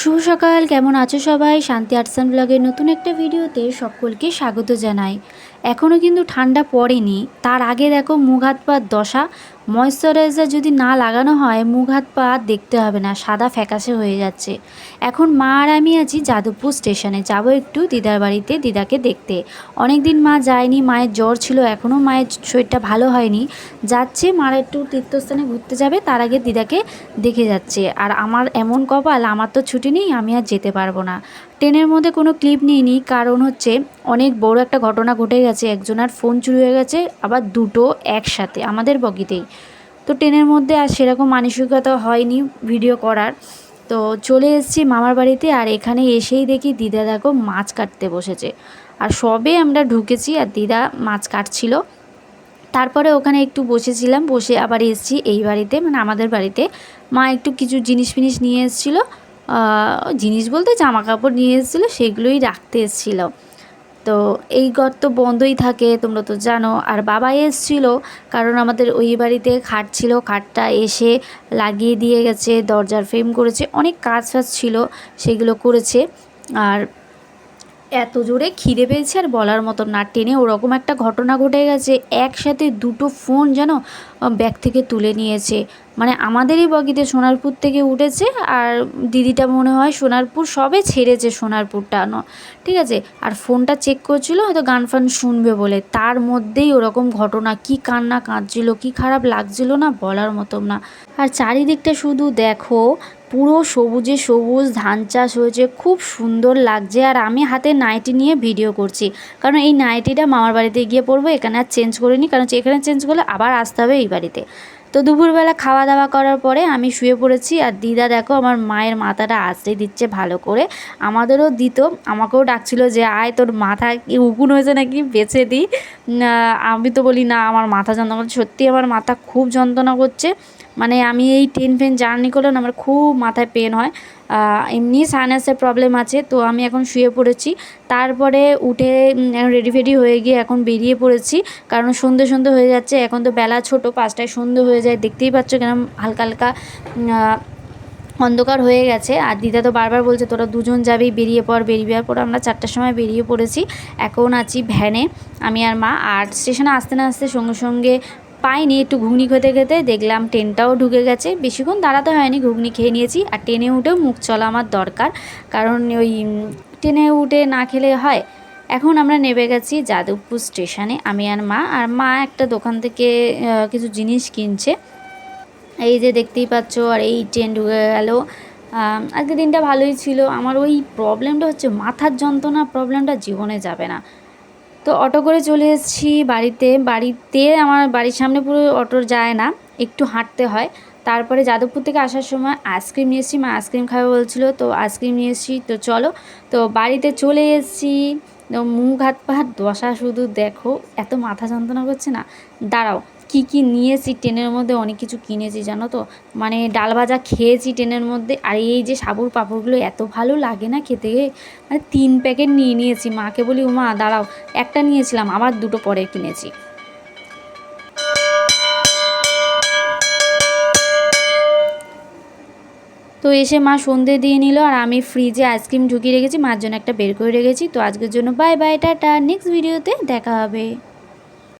শুভ সকাল, কেমন আছো সবাই? শান্তি অ্যান্ড ব্লগের নতুন একটা ভিডিওতে সকলকে স্বাগত জানাই। এখনও কিন্তু ঠান্ডা পড়েনি। তার আগে দেখো মুখ, হাত দশা। ময়শ্চারাইজার যদি না লাগানো হয়, মুখ, হাত, পা দেখতে হবে না, সাদা ফ্যাকাশে হয়ে যাচ্ছে। এখন মা আর আমি আছি যাদবপুর স্টেশনে, যাব একটু দিদার বাড়িতে, দিদাকে দেখতে। অনেক দিন মা যায়নি, মায়ের জ্বর ছিল, এখনও মায়ের শরীরটা ভালো হয়নি। যাচ্ছে, মারা একটু তীর্থস্থানে ঘুরতে যাবে, তার আগে দিদাকে দেখে যাচ্ছে। আর আমার এমন কপাল, আমার তো ছুটি নেই, আমি আর যেতে পারব না। ট্রেনের মধ্যে কোনো ক্লিপ নিইনি, কারণ হচ্ছে অনেক বড় একটা ঘটনা ঘটে গেছে, একজনের ফোন চুরি হয়ে গেছে, আবার দুটো একসাথে, আমাদের বগিতেই। তো ট্রেনের মধ্যে আর সেরকম মানসিকতা হয়নি ভিডিও করার। তো চলে এসেছি মামার বাড়িতে আর এখানে এসেই দেখি দিদা দেখো মাছ কাটতে বসেছে। আর সবে আমরা ঢুকেছি আর দিদা মাছ কাটছিল। তারপরে ওখানে একটু বসেছিলাম, বসে আবার এসেছি এই বাড়িতে মানে আমাদের বাড়িতে। মা একটু কিছু জিনিস ফিনিস নিয়ে এসেছিল জিনিস বলতে জামা কাপড় নিয়ে এসেছিল, সেগুলোই রাখতে এসেছিল। তো এই ঘর তো বন্ধই থাকে, তোমরা তো জানো। আর বাবা এসেছিল কারণ আমাদের ওই বাড়িতে খাট ছিল। খাটটা এসে লাগিয়ে দিয়ে গেছে, দরজার ফ্রেম করেছে, অনেক কাজ ফাজ ছিল, সেগুলো করেছে। আর এত জোরে খিদে পেয়েছে আর বলার মতন না, টেনে ওরকম একটা ঘটনা ঘটে গেছে। একসাথে দুটো ফোন যেন ব্যাগ থেকে তুলে নিয়েছে। মানে আমাদেরই বগিতে সোনারপুর থেকে উঠেছে আর দিদিটা মনে হয় সোনারপুর সবে ছেড়েছে সোনারপুরটা ঠিক আছে? আর ফোনটা চেক করছিল, হয়তো গান ফান শুনবে বলে। তার মধ্যেই ওরকম ঘটনা, কি কান্না কাঁদছিল, কি খারাপ লাগছিল না বলার মতন না। আর চারিদিকটা শুধু দেখো, পুরো সবুজে সবুজ, ধান চাষ হয়েছে, খুব সুন্দর লাগছে। আর আমি হাতে নাইটি নিয়ে ভিডিও করছি। কারণ এই নাইটিটা মামার বাড়িতে গিয়ে পড়ব এখানে আর চেঞ্জ করিনি। কারণ এখানে চেঞ্জ করলে আবার আসতে হবে এই বাড়িতে। তো দুপুরবেলা খাওয়া দাওয়া করার পরে আমি শুয়ে পড়েছি। আর দিদা দেখো আমার মায়ের মাথাটা আঁচড়ে দিচ্ছে ভালো করে। আমাদেরও দিত। আমাকেও ডাকছিল যে, আয়, তোর মাথা কি উকুন হয়েছে নাকি? বেছে দিই আমি তো বলি, না, আমার মাথা যন্ত্রণা করছে। সত্যি আমার মাথা খুব যন্ত্রণা করছে। মানে আমি এই ট্রেন ফেন জার্নি করলে আমার খুব মাথায় পেন হয়। এমনি সাইনাসের প্রবলেম আছে, তো আমি এখন শুয়ে পড়েছি। তারপরে উঠে রেডি ফেডি হয়ে গিয়ে এখন বেরিয়ে পড়েছি, কারণ সন্ধে সন্ধে হয়ে যাচ্ছে, এখন তো বেলা ছোট, পাঁচটায় সন্ধে হয়ে যায়, দেখতেই পাচ্ছ কেন হালকা হালকা অন্ধকার হয়ে গেছে। আর দিদা তো বারবার বলছে, তোরা দুজন যাবি, বেরিয়ে পড়, বেরিয়ে পর আমরা চারটার সময় বেরিয়ে পড়েছি, এখন আছি ভ্যানে, আমি আর মা। আর স্টেশনে আসতে না আসতে সঙ্গে সঙ্গে পাইনি একটু ঘুগনি খেতে খেতে, দেখলাম ট্রেনটাও ঢুকে গেছে। বেশিক্ষণ দাঁড়াতে হয়নি, ঘুগনি খেয়ে নিয়েছি। আর ট্রেনে উঠেও মুখ চলা আমার দরকার, কারণ ওই ট্রেনে উঠে না খেলে হয়। এখন আমরা নেমে গেছি যাদবপুর স্টেশনে, আমি আর মা। আর মা একটা দোকান থেকে কিছু জিনিস কিনছে। এই যে দেখতেই পাচ্ছ, আর এই ট্রেন ঢুকে গেল। আজকে দিনটা ভালোই ছিল। আমার ওই প্রবলেমটা হচ্ছে মাথার যন্ত্রণা, প্রবলেমটা জীবনে যাবে না। তো অটো করে চলে এসেছি বাড়িতে। বাড়িতে আমার বাড়ির সামনে পুরো অটো যায় না, একটু হাঁটতে হয়। তারপরে যাদবপুর থেকে আসার সময় আইসক্রিম নিয়ে এসেছি, মা আইসক্রিম খাবে বলছিলো, তো আইসক্রিম নিয়ে এসেছি, তো চলো। তো বাড়িতে চলে এসেছি মুখ হাত পা দশা শুধু দেখো, এত মাথা যন্ত্রণা করছে না। দাঁড়াও কি কি নিয়েছি ট্রেনের মধ্যে? অনেক কিছু কিনেছি, জানো তো? মানে ডাল ভাজা খেয়েছি ট্রেনের মধ্যে। আর এই যে সাবুর পাঁপড়গুলো এত ভালো লাগে না খেতে? মানে তিন প্যাকেট নিয়ে নিয়েছি। মাকে বলি ও মা দাঁড়াও, একটা নিয়েছিলাম, আবার দুটো পরে কিনেছি। তো এসে মা সন্ধে দিয়ে নিল, আর আমি ফ্রিজে আইসক্রিম ঢুকিয়ে রেখেছি। মার জন্য একটা বের করে রেখেছি। তো আজকের জন্য বাই বাই টাটা। নেক্সট ভিডিওতে দেখা হবে।